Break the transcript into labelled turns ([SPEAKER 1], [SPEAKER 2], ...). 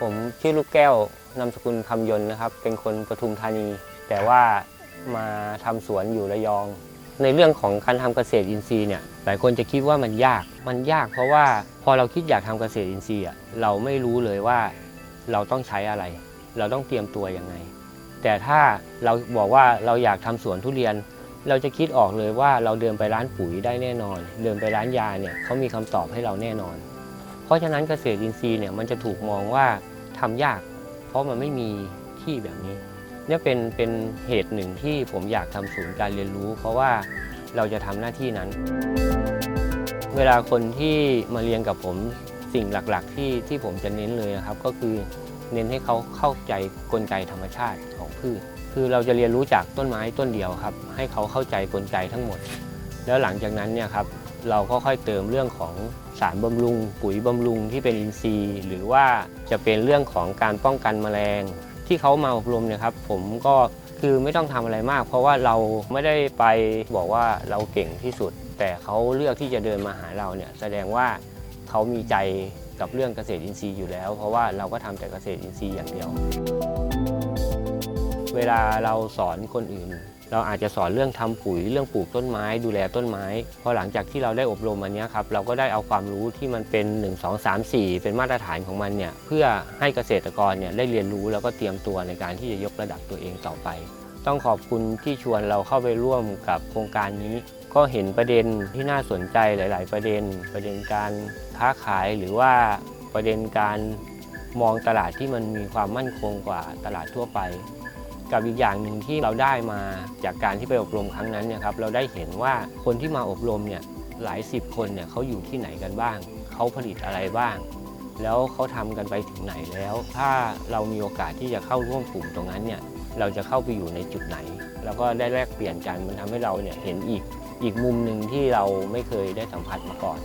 [SPEAKER 1] ผมชื่อลูกแก้วนามสกุลคำยนต์นะครับ เป็นคนปทุมธานี แต่ว่ามาทำสวนอยู่ระยอง ในเรื่องของการทำเกษตรอินทรีย์เนี่ยหลายคนจะคิดว่ามันยากมันยากเพราะว่าพอเราคิดอยากทำเกษตรอินทรีย์อะเราไม่รู้เลยว่าเราต้องใช้อะไร เราต้องเตรียมตัวยังไง แต่ถ้าเราบอกว่าเราอยากทำสวนทุเรียน เราจะคิดออกเลยว่าเราเดินไปร้านปุ๋ยได้แน่นอน เดินไปร้านยาเนี่ยเขามีคำตอบให้เราแน่นอน เพราะฉะนั้นเกษตรอินทรีย์เนี่ยมันจะถูกมองว่าทำยาก เพราะมันไม่มีที่แบบนี้เนี่ยเป็นเป็นเหตุหนึ่งที่ผมอยากทำศูนย์การเรียนรู้ เพราะว่าเราจะทำหน้าที่นั้น เวลาคนที่มาเรียนกับผมสิ่งหลักๆ ที่ที่ผมจะเน้นเลยนะครับ ก็คือเน้นให้เขาเข้าใจกลไกธรรมชาติของพืช คือเราจะเรียนรู้จากต้นไม้ต้นเดียวครับ ให้เขาเข้าใจกลไกทั้งหมด แล้วหลังจากนั้นเนี่ยครับ เราก็ค่อยเติมเรื่องของสารบำรุง ปุ๋ยบำรุงที่เป็นอินทรีย์ หรือว่าจะเป็นเรื่องของการป้องกันแมลง ที่เขามาอบรมเนี่ยครับผมก็คือไม่ต้องทำอะไรมาก เพราะว่าเราไม่ได้ไปบอกว่าเราเก่งที่สุด แต่เขาเลือกที่จะเดินมาหาเราเนี่ยแสดงว่าเขามีใจกับเรื่องเกษตรอินทรีย์อยู่แล้ว เพราะว่าเราก็ทำแต่เกษตรอินทรีย์อย่างเดียว เวลาเราสอนคนอื่น เราอาจจะสอนเรื่องทำปุ๋ยเรื่องปลูกต้นไม้ดูแลต้นไม้พอหลังจากที่เราได้อบรมอันนี้ครับเราก็ได้เอาความรู้ที่มันเป็น 1 2 3 4 เป็นมาตรฐานของมันเนี่ยเพื่อให้เกษตรกรเนี่ยได้เรียนรู้แล้วก็เตรียมตัวในการที่จะยกระดับตัวเองต่อไป ต้องขอบคุณที่ชวนเราเข้าไปร่วมกับโครงการนี้ ก็เห็นประเด็นที่น่าสนใจหลาย ๆ ประเด็น ประเด็นการค้าขายหรือว่าประเด็นการมองตลาดที่มันมีความมั่นคงกว่าตลาดทั่วไป กับอีกอย่างหนึ่งที่เราได้มาจากการที่ไปอบรมครั้งนั้นเนี่ยครับเราได้เห็นว่าคนที่มาอบรมเนี่ยหลายสิบคนเนี่ยเขาอยู่ที่ไหนกันบ้างเขาผลิตอะไรบ้าง แล้วเขาทำกันไปถึงไหนแล้ว ถ้าเรามีโอกาสที่จะเข้าร่วมกลุ่มตรงนั้นเนี่ยเราจะเข้าไปอยู่ในจุดไหน แล้วก็ได้แลกเปลี่ยนกันมันทำให้เราเนี่ยเห็นอีกอีกมุมหนึ่งที่เราไม่เคยได้สัมผัสมาก่อน